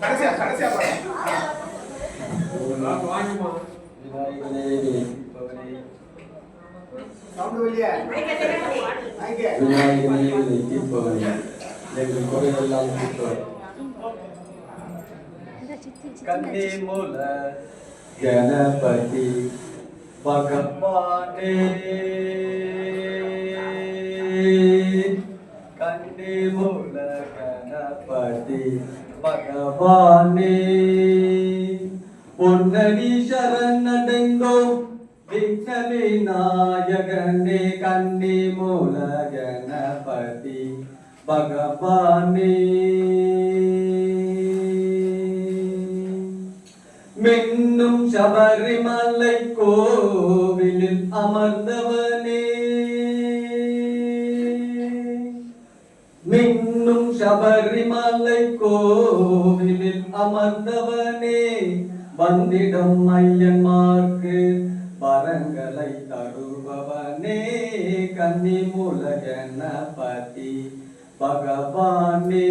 கடைசியா கடைசியா கண்ணே மூல கணபதி பகவானே கண்ணே மூல கணபதி பகவானே பொன்னடி சரணடைந்தோம் விக்னவி நாயகனே கண்ணி மூல கணபதி பகவானே மின்னும் சபரிமலை கோவிலில் அமர்ந்தவனே சபரிமலை கோவிலில் அமர்ந்தவனே வந்திடம் ஐயன்மார்க்கு வரங்களை தருபவனே கன்னி மூலகணபதி பகவானே.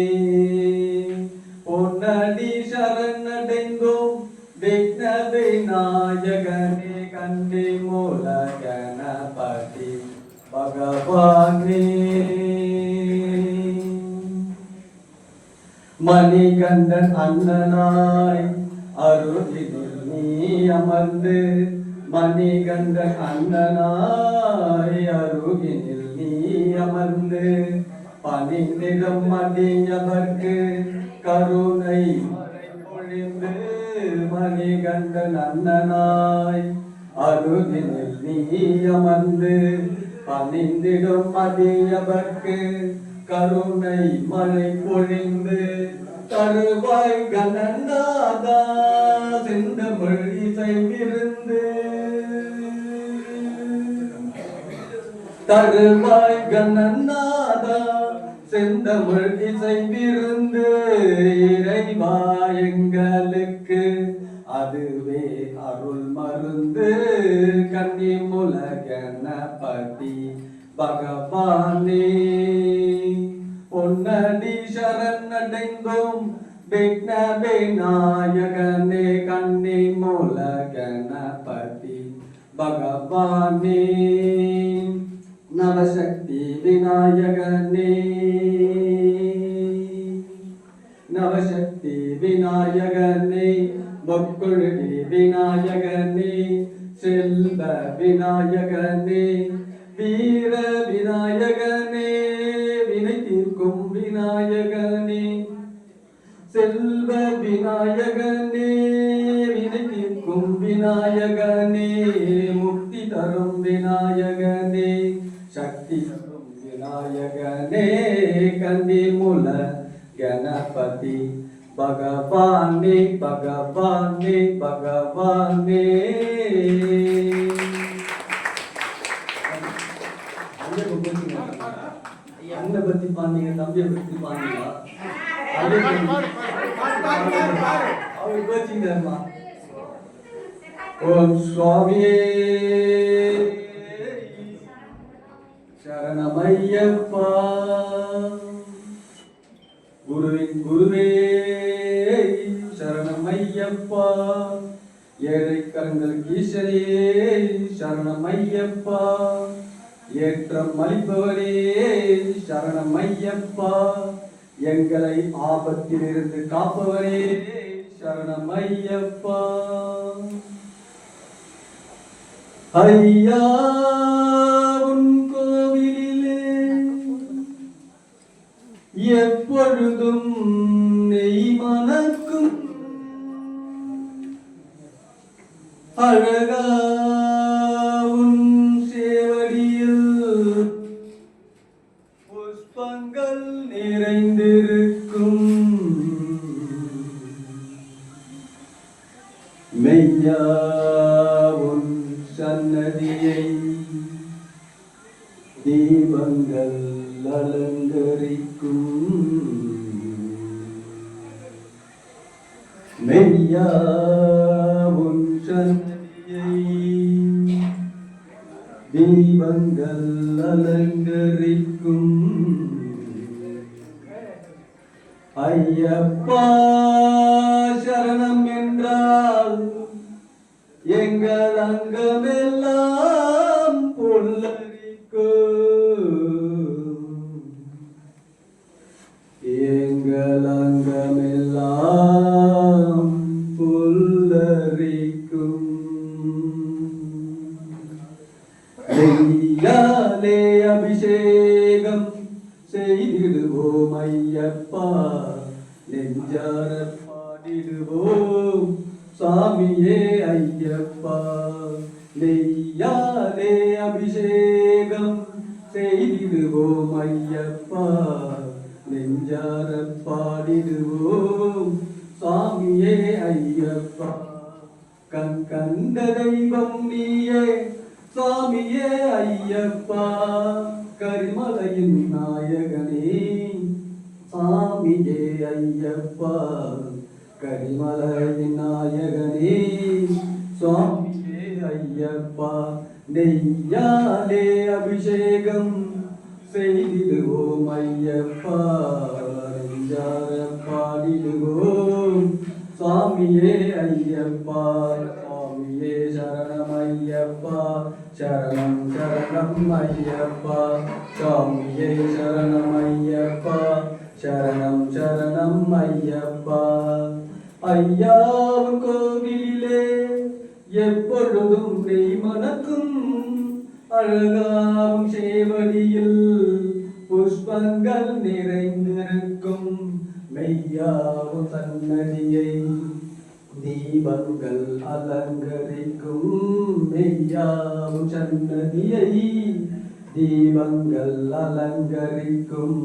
பொன்னடி சரணடைந்தோம் விக்ன விநாயகனே கன்னி மூலகணபதி பகவானே. மணிகண்டன் அண்ணனாய் அருளினில் நீ அமர்ந்து மணிகண்டன் அண்ணனாய் அருகினில் நீ அமர்ந்து பணிந்திடம் மதியவர்க்கு கருணை பொழிந்து மணிகண்டன் அண்ணனாய் அருகினில் நீ அமர்ந்து பணிந்திடும் மதியவர்க்கு கருணை மழை பொழிந்து தருவாய் கணநாதா செந்தமிழ் இசைவிருந்து. தருவாய் கணநாதா செந்தமிழ் இசைவிருந்து. இறைவா எங்களுக்கு அதுவே அருள் மருந்து. கன்னி முலகன பதி பகவானே. பொன்னடி சரணடைந்தோம் விக்ன விநாயகனே கன்னி மூல கணபதி பகவானே நவசக்தி விநாயகனே நவசக்தி விநாயகனே பொக்குழுடி விநாயகனே செல்வ விநாயகனே வீர விநாயகனே செல்வ விநாயகனே வினை விநாயகனே முக்தி தரும் விநாயகனே. சக்தி தரும் விநாயகனே கந்தி மூல கணபதி. பகவானே பகவானே பகவானே. அண்ணனை பத்தி பாந்தீங்க தம்பியை பத்தி பாந்தீங்களா அவர் கோச்சிங்காருமா ஓம் சுவாமியே சரணமையப்பா. குருவின் குருவே சரணமையப்பா. ஏழை கரங்களுக்கு ஈஸ்வரே சரணமையப்பா. ஏற்றம் அளிப்பவரே சரணமையப்பா. எங்களை ஆபத்திலிருந்து காப்பவரே சரணமையப்பா. ஐயா. தீபங்கள் அலங்கரிக்கும். மெய்யா உன் சன்னதியை தீபங்கள் அலங்கரிக்கும். ஐயப்பா சரணம் என்றால் எங்கள் அங்கமில்லை எங்கள் அங்கமெல்லாம் புல்லரிக்கும். நெய்யாலே அபிஷேகம் செய்திடுவோம் ஐயப்பா. நெஞ்சார பாடிடுவோம் சாமியே ஐயப்பா. நெய்யாலே அபிஷேகம் செய்திடுவோம் ஐயப்பா. நெஞ்சார பாடிடுவோம். சுவாமியே ஐயப்பா கண் கண்ட தெய்வம் நீயே. சுவாமியே ஐயப்பா கரிமலையின் நாயகனே. சாமியே ஐயப்பா கரிமலையின் சுவாமியே சரணம் ஐயப்பா சரணம் சரணம் ஐயப்பா. சுவாமியே சரணம் ஐயப்பா சரணம் சரணம் ஐயப்பா. ஐயாவும் கோவிலே எப்பொழுதும் நெய் மணக்கும் அழகாம் சேவடியில் புஷ்பங்கள் நிறைந்திருக்கும். மெய்யாவும் சன்னதியை தீபங்கள் அலங்கரிக்கும் மெய்யாவும் சன்னதியை தீபங்கள் அலங்கரிக்கும்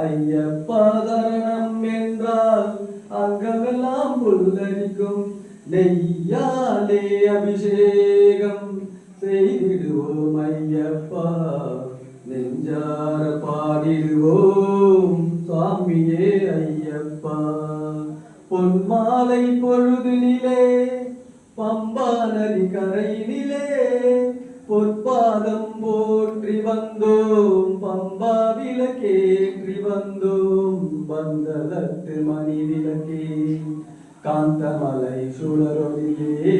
ஐயப்பா தரணம் என்றால் அங்கமெல்லாம் புல்லரிக்கும் நெய்யாலே அபிஷேகம் செய்திடுவோம் ஐயப்பா வந்தோம் பம்பா விளக்கேற்றி வந்தோம் பந்தலத்து மணி விளக்கே காந்தமலை சுழரொலியே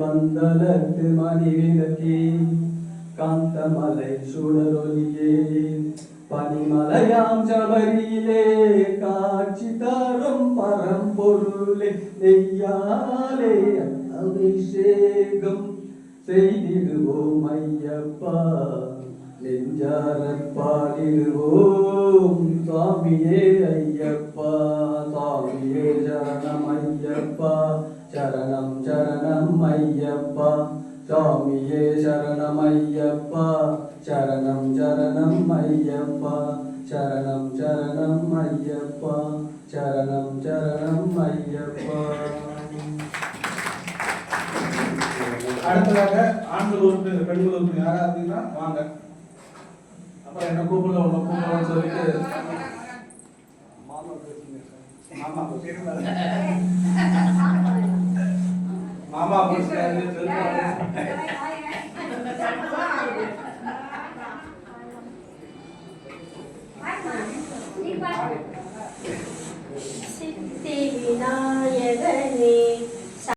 வந்தலத்து மணி விளக்கே காந்தமலை சுடரொலியே பனிமலையாம் சபரியிலே காட்சி தரும் பரம்பொருளே நெய்யாலே அபிஷேகம் செய்திடுவோம் ஐயப்பா. நெஞ்சார பாடிடுவோம். சுவாமியே ஐயப்பா சுவாமியே சரணம் ஐயப்பா சரணம் சரணம் ஐயப்பா. சுவாமியே சரணம் ஐயப்பா சரணம் சரணம் ஐயப்பா. சரணம் சரணம் ஐயப்பா சரணம் சரணம் ஐயப்பா. அடுத்ததாக ஆண்கள் உறுப்பினர் பெண்கள் உறுப்பினர் யாரா இருந்தீங்கன்னா வாங்க. రెండు కూపుల్లో ఉన్న కూపుల్లో చదివితే మామ పుస్తకాలు చదువుకోవాలి